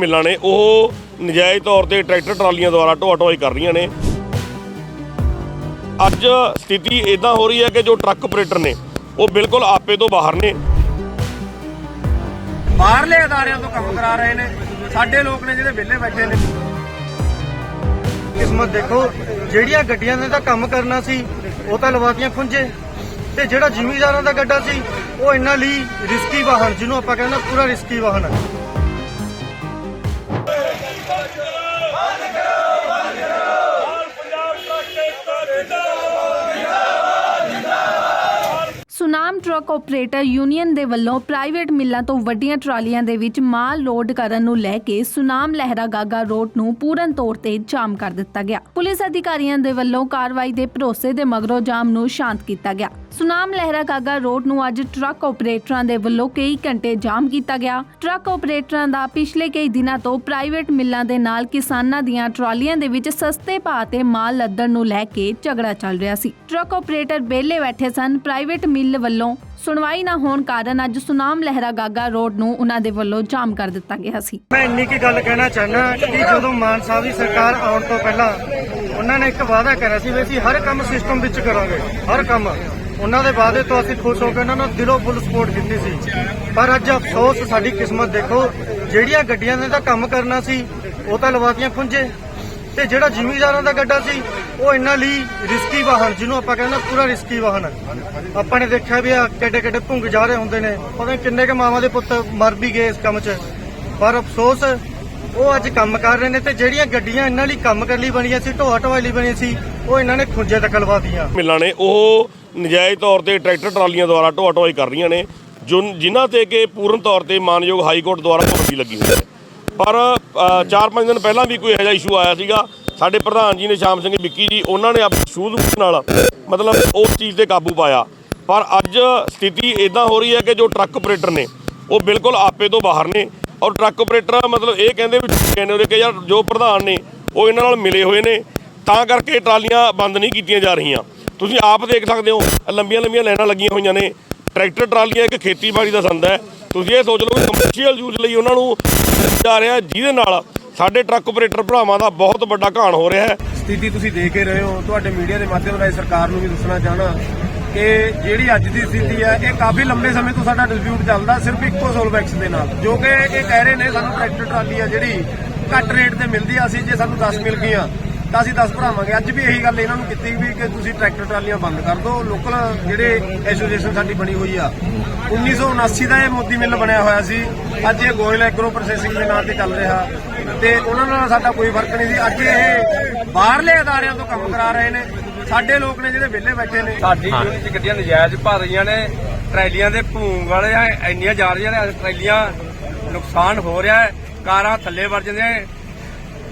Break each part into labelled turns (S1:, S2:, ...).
S1: ਮਿਲਾਂ ਨੇ, ਉਹ ਨਜਾਇਜ਼ ਤੌਰ ਤੇ ਟਰੈਕਟਰ ਟਰਾਲੀਆਂ ਦੁਆਰਾ ਢੋਆ ਢੋਆਈ ਕਰ ਰਹੀਆਂ ਨੇ। ਅੱਜ ਸਥਿਤੀ ਇਦਾਂ ਹੋ ਰਹੀ ਹੈ ਕਿ ਜੋ ਟਰੱਕ ਆਪਰੇਟਰ ਨੇ, ਉਹ ਬਿਲਕੁਲ ਆਪੇ ਤੋਂ ਬਾਹਰ ਨੇ।
S2: ਬਾਹਰਲੇ ਅਦਾਰਿਆਂ ਤੋਂ ਕੰਮ ਕਰਾ ਰਹੇ ਨੇ। ਸਾਡੇ ਲੋਕ ਨੇ ਜਿਹੜੇ ਵਿਹਲੇ ਬੈਠੇ ਨੇ।
S3: ਕਿਸਮਤ ਦੇਖੋ, ਜਿਹੜੀਆਂ ਗੱਡੀਆਂ ਨੇ ਤਾਂ ਕੰਮ ਕਰਨਾ ਸੀ, ਉਹ ਤਾਂ ਲਵਾਤੀਆਂ ਖੁੰਝੇ। ਤੇ ਜਿਹੜਾ ਜ਼ਿਮੀਂਦਾਰਾਂ ਦਾ ਗੱਡਾ ਸੀ, ਉਹ ਇਹਨਾਂ ਲਈ ਰਿਸਕੀ ਵਾਹਨ, ਜਿਹਨੂੰ ਆਪਾਂ ਕਹਿੰਦੇ ਪੂਰਾ ਰਿਸਕੀ ਵਾਹਨ ਹੈ।
S4: ਟਰੱਕ ਆਪਰੇਟਰ ਯੂਨੀਅਨ ਦੇ ਵੱਲੋਂ ਪ੍ਰਾਈਵੇਟ ਮਿੱਲਾਂ ਤੋਂ ਵੱਡੀਆਂ ਟਰਾਲੀਆਂ ਦੇ ਵਿੱਚ ਮਾਲ ਲੋਡ ਕਰਨ ਨੂੰ ਲੈ ਕੇ ਸੁਨਾਮ ਲਹਿਰਾ ਗਾਗਾ ਰੋਡ ਨੂੰ ਪੂਰਨ ਤੌਰ ਤੇ ਜਾਮ ਕਰ ਦਿੱਤਾ ਗਿਆ। ਪੁਲਿਸ ਅਧਿਕਾਰੀਆਂ ਦੇ ਵੱਲੋਂ ਕਾਰਵਾਈ ਦੇ ਭਰੋਸੇ ਦੇ ਮਗਰੋਂ ਜਾਮ ਨੂੰ ਸ਼ਾਂਤ ਕੀਤਾ ਗਿਆ। ਸੁਨਾਮ ਲਹਿਰਾ ਗਾਗਾ ਰੋਡ ਨੂੰ ਅੱਜ ਟਰੱਕ ਆਪਰੇਟਰਾਂ ਦੇ ਵੱਲੋਂ ਕਈ ਘੰਟੇ ਜਾਮ ਕੀਤਾ ਗਿਆ। ਟਰੱਕ ਆਪਰੇਟਰਾਂ ਦਾ ਪਿਛਲੇ ਕਈ ਦਿਨਾਂ ਤੋਂ ਪ੍ਰਾਈਵੇਟ ਮਿੱਲਾਂ ਦੇ ਨਾਲ ਕਿਸਾਨਾਂ ਦੀਆਂ ਟਰਾਲੀਆਂ ਦੇ ਵਿੱਚ ਸਸਤੇ ਭਾਅ ਤੇ ਮਾਲ ਲੱਦਣ ਨੂੰ ਲੈ ਕੇ ਝਗੜਾ ਚੱਲ ਰਿਹਾ ਸੀ। ਟਰੱਕ ਆਪਰੇਟਰ ਬੇਲੇ ਬੈਠੇ ਸਨ। ਪ੍ਰਾਈਵੇਟ ਮਿੱਲ ਵੱਲੋਂ ਸੁਣਵਾਈ ਨਾ ਹੋਣ ਕਾਰਨ ਅੱਜ ਸੁਨਾਮ ਲਹਿਰਾ ਗਾਗਾ ਰੋਡ ਨੂੰ ਉਹਨਾਂ ਦੇ ਵੱਲੋਂ ਜਾਮ ਕਰ ਦਿੱਤਾ ਗਿਆ ਸੀ।
S3: ਮੈਂ ਇੰਨੀ ਕੀ ਗੱਲ ਕਹਿਣਾ ਚਾਹੁੰਦਾ ਕਿ ਜਦੋਂ ਮਾਨ ਸਾਹਿਬ ਦੀ ਸਰਕਾਰ ਆਉਣ ਤੋਂ ਪਹਿਲਾਂ ਉਹਨਾਂ ਨੇ ਇੱਕ ਵਾਅਦਾ ਕਰਿਆ ਸੀ ਵੀ ਅਸੀਂ ਹਰ ਕੰਮ ਸਿਸਟਮ ਵਿੱਚ ਕਰਾਂਗੇ। ਹਰ ਕੰਮ। ਉਹਨਾਂ ਦੇ ਵਾਅਦੇ ਤੋਂ ਅਸੀਂ ਖੁਸ਼ ਹੋ ਕੇ ਉਹਨਾਂ ਨੂੰ ਦਿਲੋਂ ਫੁੱਲ ਸਪੋਰਟ ਕੀਤੀ ਸੀ। ਪਰ ਅੱਜ ਅਫਸੋਸ ਸਾਡੀ ਕਿਸਮਤ ਦੇਖੋ, ਜਿਹੜੀਆਂ ਗੱਡੀਆਂ ਨੇ ਤਾਂ ਕੰਮ ਕਰਨਾ ਸੀ, ਉਹ ਤਾਂ ਲਵਾਤੀਆਂ ਖੁੰਝੇ। ਤੇ ਜਿਹੜਾ ਜ਼ਿਮੀਂਦਾਰਾਂ ਦਾ ਗੱਡਾ ਸੀ, ਉਹ ਇਹਨਾਂ ਲਈ ਰਿਸਕੀ ਵਾਹਨ, ਜਿਹਨੂੰ ਆਪਾਂ ਕਹਿੰਦੇ ਪੂਰਾ ਰਿਸਕੀ ਵਾਹਨ। ਆਪਾਂ ਨੇ ਦੇਖਿਆ ਵੀ ਆ ਕਿੱਡੇ ਕਿੱਡੇ ਭੁੰਗ ਜਾ ਰਹੇ ਹੁੰਦੇ ਨੇ, ਪਤਾ ਕਿੰਨੇ ਕੇ ਮਾਵਾਂ ਦੇ ਪੁੱਤ ਮਰ ਵੀ ਗਏ ਇਸ ਕੰਮ 'ਚ। ਪਰ ਅਫਸੋਸ, ਉਹ ਅੱਜ ਕੰਮ ਕਰ ਰਹੇ ਨੇ ਤੇ ਜਿਹੜੀਆਂ ਗੱਡੀਆਂ ਇਹਨਾਂ ਲਈ ਕੰਮ ਕਰਨ ਲਈ ਬਣੀਆਂ ਸੀ, ਢੋਆ ਢੋਆਈ ਲਈ ਬਣੀਆਂ ਸੀ, ਉਹ ਇਹਨਾਂ ਨੇ ਖੁੰਝੇ ਤੱਕ ਲਵਾਤੀਆਂ।
S1: ਮਿਲਾਂ ਨੇ, ਉਹ ਨਜਾਇਜ਼ ਤੌਰ ਤੇ ਟਰੈਕਟਰ ਟਰਾਲੀਆਂ ਦੁਆਰਾ ਢੋਆ ਢੋਆਈ ਕਰ ਰਹੀਆਂ ਨੇ ਜੋ ਜਿਨ੍ਹਾਂ ਤੇ ਕਿ ਪੂਰਨ ਤੌਰ ਤੇ ਮਾਨਯੋਗ ਹਾਈ ਕੋਰਟ ਦੁਆਰਾ ਪਾਬੰਦੀ ਲੱਗੀ ਹੋਈ ਹੈ। ਪਰ 4-5 ਦਿਨ ਪਹਿਲਾਂ ਵੀ ਕੋਈ ਇਹੋ ਜਿਹਾ ਇਸ਼ੂ ਆਇਆ ਸੀਗਾ। ਸਾਡੇ ਪ੍ਰਧਾਨ ਜੀ ਨੇ ਸ਼ਾਮ ਸਿੰਘ ਵਿੱਕੀ ਜੀ, ਉਹਨਾਂ ਨੇ ਆਪਣੀ ਸੂਝ ਨਾਲ ਮਤਲਬ ਉਸ ਚੀਜ਼ ਤੇ ਕਾਬੂ ਪਾਇਆ। ਪਰ ਅੱਜ ਸਥਿਤੀ ਇਦਾਂ ਹੋ ਰਹੀ ਹੈ ਕਿ ਜੋ ਟਰੱਕ ਆਪਰੇਟਰ ਨੇ, ਉਹ ਬਿਲਕੁਲ ਆਪੇ ਤੋਂ ਬਾਹਰ ਨੇ। ਔਰ ਟਰੱਕ ਆਪਰੇਟਰ ਮਤਲਬ ਇਹ ਕਹਿੰਦੇ ਵੀ ਕਹਿੰਦੇ ਉਹਦੇ ਕਿ ਯਾਰ ਜੋ ਪ੍ਰਧਾਨ ਨੇ, ਉਹ ਇਹਨਾਂ ਨਾਲ ਮਿਲੇ ਹੋਏ ਨੇ। ਤਾਂ ਕਰਕੇ ਟਰਾਲੀਆਂ ਬੰਦ ਨਹੀਂ ਕੀਤੀਆਂ ਜਾ ਰਹੀਆਂ। ਤੁਸੀਂ ਆਪ ਦੇਖ ਸਕਦੇ ਹੋ ਲੰਬੀਆਂ ਲੰਬੀਆਂ ਲਾਈਨਾਂ ਲੱਗੀਆਂ ਹੋਈਆਂ ਨੇ। ਟਰੈਕਟਰ ਟਰਾਲੀਆਂ ਇੱਕ ਖੇਤੀਬਾੜੀ ਦਾ ਸੰਦ ਹੈ। ਤੁਸੀਂ ਇਹ ਸੋਚ ਲਓ ਕਮਰਸ਼ੀਅਲ ਯੂਜ਼ ਲਈ ਉਹਨਾਂ ਨੂੰ ਜਾ ਰਿਹਾ, ਜਿਹਦੇ ਨਾਲ ਸਾਡੇ ਟਰੱਕ ਆਪਰੇਟਰ ਭਰਾਵਾਂ ਦਾ ਬਹੁਤ ਵੱਡਾ ਘਾਣ ਹੋ ਰਿਹਾ ਹੈ।
S2: ਸਥਿਤੀ ਤੁਸੀਂ ਦੇਖ ਕੇ ਰਹੇ ਹੋ, ਤੁਹਾਡੇ ਮੀਡੀਆ ਦੇ ਮਾਧਿਅਮ ਰਾਹੀਂ ਸਰਕਾਰ ਨੂੰ ਵੀ ਦੱਸਣਾ ਚਾਹਣਾ ਕਿ ਜਿਹੜੀ ਅੱਜ ਦੀ ਸਥਿਤੀ ਹੈ, ਇਹ ਕਾਫੀ ਲੰਬੇ ਸਮੇਂ ਤੋਂ ਸਾਡਾ ਡਿਸਪਿਊਟ ਚੱਲਦਾ, ਸਿਰਫ ਇੱਕੋ ਸੋਲਵੈਕਸ ਦੇ ਨਾਲ। ਜੋ ਕਿ ਇਹ ਕਹਿ ਰਹੇ ਨੇ, ਸਾਨੂੰ ਟਰੈਕਟਰ ਟਰਾਲੀ ਆ ਜਿਹੜੀ ਘੱਟ ਰੇਟ ਤੇ ਮਿਲਦੀ ਆ, ਅਸੀਂ ਜੇ ਸਾਨੂੰ 10 ਮਿਲ ਗਈਆਂ ਤਾਂ ਅਸੀਂ 10 ਭਰਾਵਾਂਗੇ ਅੱਜ ਵੀ ਇਹੀ ਗੱਲ ਇਹਨਾਂ ਨੂੰ ਕੀਤੀ ਵੀ ਕਿ ਤੁਸੀਂ ਟਰੈਕਟਰ ਟਰਾਲੀਆਂ ਬੰਦ ਕਰ ਦਿਓ। ਲੋਕਲ ਜਿਹੜੇ ਐਸੋਸੀਏਸ਼ਨ ਸਾਡੀ ਬਣੀ ਹੋਈ ਆ 1979 ਦਾ ਇਹ ਮੋਦੀ ਮਿੱਲ ਬਣਿਆ ਹੋਇਆ ਸੀ। ਅੱਜ ਇਹ ਗੋਇਲ ਐਗਰੋ ਪ੍ਰੋਸੈਸਿੰਗ ਦੇ ਨਾਂ ਤੇ ਚੱਲ ਰਿਹਾ। ਤੇ ਉਹਨਾਂ ਨਾਲ ਸਾਡਾ ਕੋਈ ਫ਼ਰਕ ਨਹੀਂ ਸੀ। ਅੱਜ ਇਹ ਬਾਹਰਲੇ ਅਦਾਰਿਆਂ ਤੋਂ ਕੰਮ ਕਰਾ ਰਹੇ ਨੇ। ਸਾਡੇ ਲੋਕ ਨੇ ਜਿਹੜੇ ਵਿਹਲੇ ਬੈਠੇ ਨੇ।
S5: ਸਾਡੀ ਯੂਨਿਟ 'ਚ ਗੱਡੀਆਂ ਨਜਾਇਜ਼ ਭਰ ਰਹੀਆਂ ਨੇ। ਟਰੈਲੀਆਂ ਦੇ ਭੂੰਗ ਵਾਲੇ ਆ ਇੰਨੀਆਂ ਜਾ ਰਹੀਆਂ ਨੇ ਟਰੈਲੀਆਂ ਨੁਕਸਾਨ ਹੋ ਰਿਹਾ ਹੈ। ਕਾਰਾਂ ਥੱਲੇ ਵਰ ਜਾਂਦੀਆਂ ਨੇ।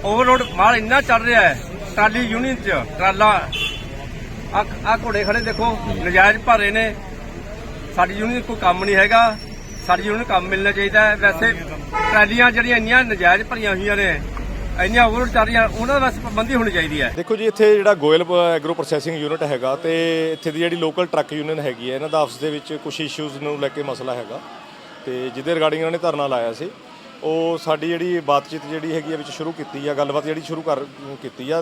S5: ਓਵਰਲੋਡ ਮਾਲ ਇੰਨਾ ਚੱਲ ਰਿਹਾ ਹੈ, ਟਰਾਲੀ ਯੂਨਿਟ 'ਚ, ਟਰਾਲਾ। ਆ ਆ ਘੋੜੇ ਖੜੇ ਦੇਖੋ, ਨਜਾਇਜ਼ ਭਰੇ ਨੇ। ਸਾਡੀ ਯੂਨਿਟ ਕੋਈ ਕੰਮ ਨਹੀਂ ਹੈਗਾ। ਸਾਡੀ ਯੂਨੀਅਨ ਕੰਮ ਮਿਲਣਾ ਚਾਹੀਦਾ ਹੈ। ਵੈਸੇ ਟਰਾਲੀਆਂ ਜਿਹੜੀਆਂ ਇੰਨੀਆਂ ਨਜਾਇਜ਼ ਭਰੀਆਂ ਹੋਈਆਂ ਨੇ, ਇੰਨੀਆਂ ਓਵਰਲੋਡ ਚੱਲ ਰਹੀਆਂ, ਉਹਨਾਂ ਦਾ ਵੈਸੇ ਪਾਬੰਦੀ ਹੋਣੀ ਚਾਹੀਦੀ ਹੈ।
S6: ਦੇਖੋ ਜੀ, ਇੱਥੇ ਜਿਹੜਾ ਗੋਇਲ ਐਗਰੋ ਪ੍ਰੋਸੈਸਿੰਗ ਯੂਨਿਟ ਹੈਗਾ ਤੇ ਇੱਥੇ ਦੀ ਜਿਹੜੀ ਲੋਕਲ ਟਰੱਕ ਯੂਨੀਅਨ ਹੈਗੀ ਹੈ, ਇਹਨਾਂ ਦਾ ਆਪਸ ਦੇ ਵਿੱਚ ਕੁਝ ਇਸ਼ੂਜ਼ ਨੂੰ ਲੈ ਕੇ ਮਸਲਾ ਹੈਗਾ। ਤੇ ਜਿਹਦੇ ਰਿਗਾਰਡਿੰਗ ਇਹਨਾਂ ਨੇ ਧਰਨਾ ਲਾਇਆ ਸੀ। ਉਹ ਸਾਡੀ ਜਿਹੜੀ ਬਾਤਚੀਤ ਜਿਹੜੀ ਹੈਗੀ ਆ ਵਿੱਚ ਸ਼ੁਰੂ ਕੀਤੀ ਆ, ਗੱਲਬਾਤ ਜਿਹੜੀ ਸ਼ੁਰੂ ਕਰ, ਕੀਤੀ ਆ